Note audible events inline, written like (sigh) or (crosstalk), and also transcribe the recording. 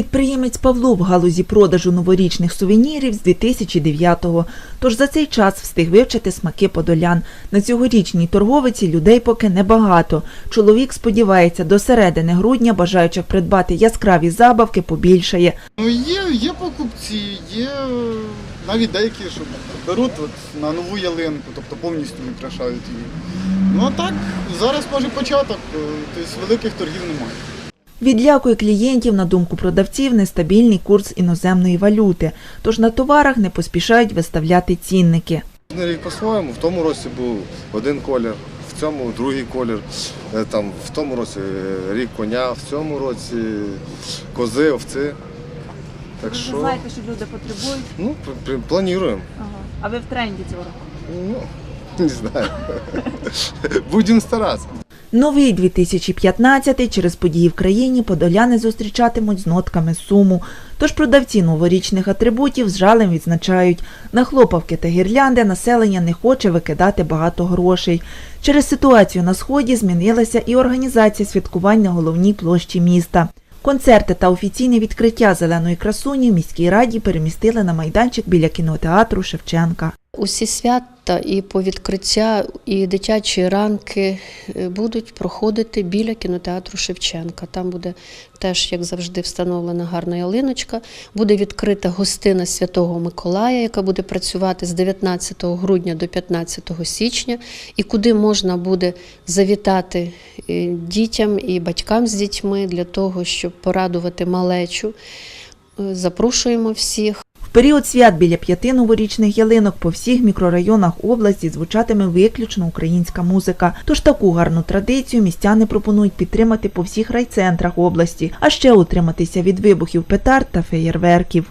Підприємець Павло в галузі продажу новорічних сувенірів з 2009-го. Тож за цей час встиг вивчити смаки подолян. На цьогорічній торговиці людей поки небагато. Чоловік сподівається, до середини грудня бажаючих придбати яскраві забавки побільшає. Ну, є, є покупці, є навіть деякі, що беруть от, на нову ялинку, тобто повністю прикрашають її. Ну а так, зараз може початок, е, тобто великих торгів немає. Відлякує клієнтів, на думку продавців, нестабільний курс іноземної валюти. Тож на товарах не поспішають виставляти цінники. Рік по-своєму. В тому році був один колір, в цьому другий колір. Е, Там, в тому році е, рік коня, в цьому році кози, овці. Так що, що люди потребують. ну, плануємо. А ви в тренді цього року? Ну, не знаю. (laughs) Будемо старатися. Новий 2015 через події в країні подоляни зустрічатимуть з нотками суму. Тож продавці новорічних атрибутів з жалем відзначають, на хлопавки та гірлянди населення не хоче викидати багато грошей. Через ситуацію на сході змінилася і організація святкувань на головній площі міста. Концерти та офіційне відкриття зеленої красуні в міській раді перемістили на майданчик біля кінотеатру Шевченка. Усі свята і по відкриття, і дитячі ранки е, будуть проходити біля кінотеатру Шевченка. Там буде теж, як завжди, встановлена гарна ялиночка. Буде відкрита гостина Святого Миколая, яка буде працювати з 19 грудня до 15 січня, і куди можна буде завітати е, дітям і батькам з дітьми для того, щоб порадувати малечу. Е, Запрошуємо всіх. Період свят біля п'яти новорічних ялинок по всіх мікрорайонах області звучатиме виключно українська музика. Тож таку гарну традицію містяни пропонують підтримати по всіх райцентрах області, а ще утриматися від вибухів петард та феєрверків.